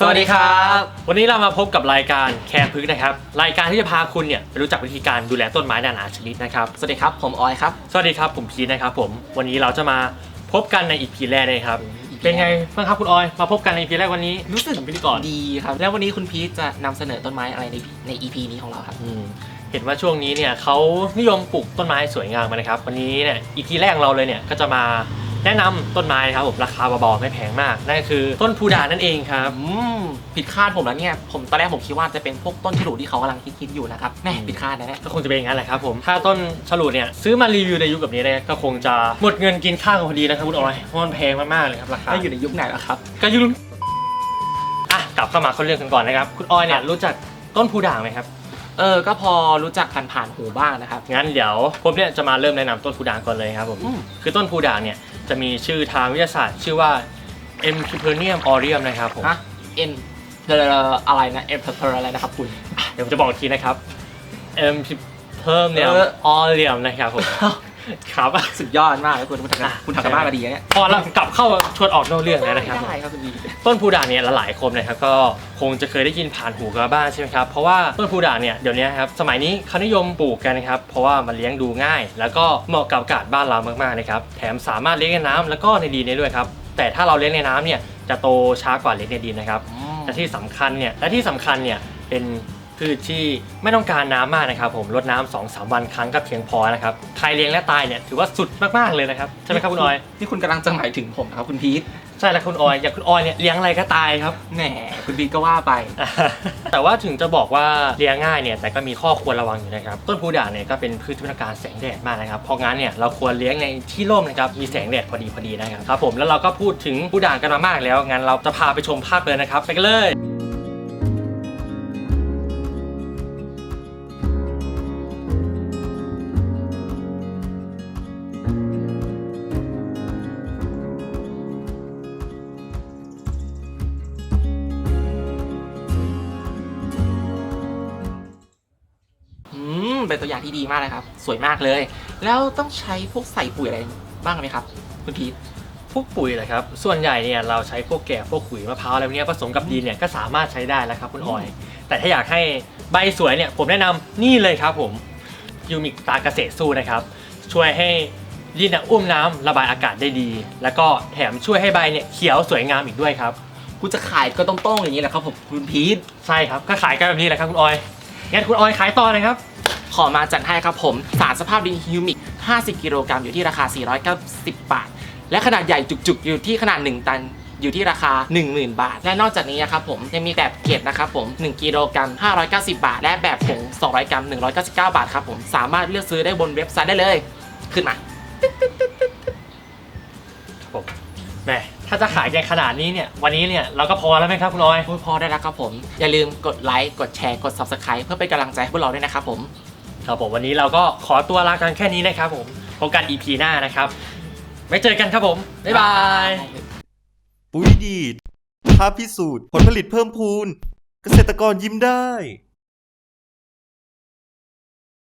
สวัสดีครับ วันนี้เรามาพบกับรายการแคร์พึกนะครับ รายการที่จะพาคุณเนี่ยไปรู้จักวิธีการดูแลต้นไม้นานาชนิดนะครับ สวัสดีครับ ผมออยครับ สวัสดีครับผมพีทนะครับผม วันนี้เราจะมาพบกันในอีพีแรกเลยครับ EP เป็นไงบ้างครับคุณออย มาพบกันในอีพีแรกวันนี้ รู้สึกผมพิธีกรดีครับ แล้ววันนี้คุณพีทจะนำเสนอต้นไม้อะไรในใน EP นี้ของเราครับอืมเห็นว่าช่วงนี้เนี่ยเขานิยมปลูกต้นไม้สวยงามมานะครับ วันนี้เนี่ยอีพีแรกของเราเลยเนี่ยก็จะมา แนะนำต้นไม้นะครับผมราคาเบาๆไม่แพงมากนั่นก็คือต้นพูดานั่นเองครับ อืมผิดคาดผมแล้วเนี่ย ผมตอนแรกผมคิดว่าจะเป็นพวกต้นฉลูที่เขากำลังคิดๆอยู่นะครับแม่อืมผิดคาดนะเนี่ยก็คงจะเป็นอย่างนั้นแหละครับผม ถ้าต้นฉลูเนี่ยซื้อมารีวิวในยุคแบบนี้เนี่ยก็คงจะหมดเงินกินข้าวกันพอดีนะครับคุณออยเพราะมันแพงมากๆเลยครับราคา แล้วอยู่ในยุคไหนล่ะครับ ก็ยุคอะกลับเข้ามาเข้าเรื่องกันก่อนนะครับ คุณออยเนี่ยรู้จักต้นพูด่างไหมครับ เออก็พอรู้จักผ่านๆหูบ้างนะครับ งั้นเดี๋ยวผมเนี่ยจะมาเริ่มแนะนำต้นพูด่างก่อนเลยครับผมอืม คือต้นพูด่างเนี่ยจะมีชื่อทางวิทยาศาสตร์ชื่อว่า e m p y p e r n i u m aureum นะครับผม ฮะเอ็นเพออะไรนะเอ็นเพออะไรนะครับคุณ เดี๋ยวผมจะบอกอีกทีนะครับ e m p y p e r n i u m เออ aureum นะครับผม ครับสุดยอดมากเลยคุณคุณทำงานคุณทำกันบ้านมาดีนะเนี่ยพอเรากลับเข้าชวนออกนอกเรื่องแล้วนะครับ ได้ครับคุณพีทต้นพูด่างเนี่ยหลายๆคนนะครับก็คงจะเคยได้ยินผ่านหูกันมาบ้างใช่ไหมครับเพราะว่าต้นพูด่างเนี่ยเดี๋ยวนี้ครับสมัยนี้เขานิยมปลูกกันนะครับเพราะว่ามันเลี้ยงดูง่าย แล้วก็เหมาะกับอากาศบ้านเรามากๆนะครับแถมสามารถเลี้ยงในน้ำแล้วก็ในดินได้ด้วยครับแต่ถ้าเราเลี้ยงในน้ำเนี่ยจะโตช้ากว่าเลี้ยงในดินนะครับและที่สำคัญเนี่ยและที่สำคัญเนี่ยเป็น พืชที่ไม่ต้องการน้ำมากนะครับผมรดน้ำสองสามวันครั้งก็เพียงพอนะครับใครเลี้ยงและตายเนี่ยถือว่าสุดมากๆเลยนะครับใช่ไหมครับคุณออยนี่คุณกำลังจะหมายถึงผมนะครับคุณพีทใช่แล้วคุณออยอย่างคุณออยเนี่ยเลี้ยงอะไรก็ตายครับแหมคุณพีทก็ว่าไป แต่ว่าถึงจะบอกว่าเลี้ยงง่ายเนี่ยแต่ก็มีข้อควรระวังอยู่นะครับต้นพูด่างเนี่ยก็เป็นพืชที่ต้องการแสงแดดมากนะครับเพราะงั้นเนี่ยเราควรเลี้ยงในที่ร่มนะครับมีแสงแดดพอดีพอดีนะครับครับผมแล้วเราก็พูดถึงพูด่างกันมามากแล้วงั้นเราจะพาไปชมภาพเลยนะครับไปกันเลย อืมเป็นตัวอย่างที่ดีมากเลยครับ สวยมากเลย แล้วต้องใช้พวกใส่ปุ๋ยอะไรบ้างไหมครับคุณพีทพวกปุ๋ยเหรอครับ ส่วนใหญ่เนี่ยเราใช้พวกแกะพวกขุยมะพร้าวอะไรพวกเนี้ยผสมกับดินเนี่ยก็สามารถใช้ได้แล้วครับคุณออย แต่ถ้าอยากให้ใบสวยเนี่ยผมแนะนำนี่เลยครับผมยูมิกตาเกษตรสู้นะครับ ช่วยให้ดินเนี่ยอุ้มน้ำระบายอากาศได้ดี แล้วก็แถมช่วยให้ใบเนี่ยเขียวสวยงามอีกด้วยครับคุณจะขายก็ต้องโต้งๆอย่างนี้แหละครับผมคุณพีท ใช่ครับก็ขายกันแบบนี้แหละครับคุณออยงั้นคุณออยขายต่อนะครับข อมาจัดให้ครับผม สารสภาพดินฮิวมิก 50 กิโลกรัมอยู่ที่ราคา 490 บาท และขนาดใหญ่จุกๆ อยู่ที่ขนาด 1 ตันอยู่ที่ราคา 10,000 บาท และนอกจากนี้นะครับผมยังมีแบบเกรดนะครับผม 1กิโลกรัม590 บาท และแบบผง 200 กรัม 199 บาทครับผมสามารถเลือกซื้อได้บนเว็บไซต์ได้เลย ขึ้นมาครับผมแหมถ้าจะขายกันขนาดนี้เนี่ย วันนี้เนี่ยเราก็พอแล้วไหมครับคุณออยโอ้ยพอได้แล้วครับผม อย่าลืมกดไลค์กดแชร์กด Subscribe เพื่อเป็นกำลังใจให้พวกเราด้วยนะครับผม ครับผมวันนี้เราก็ขอตัวลากันแค่นี้นะครับผมพบกัน EP หน้านะครับ ไม่เจอกันครับผม บ๊ายบาย ปุ๋ยดีดท้าพิสูจน์ผลผลิตเพิ่มพูน เกษตรกรยิ้มได้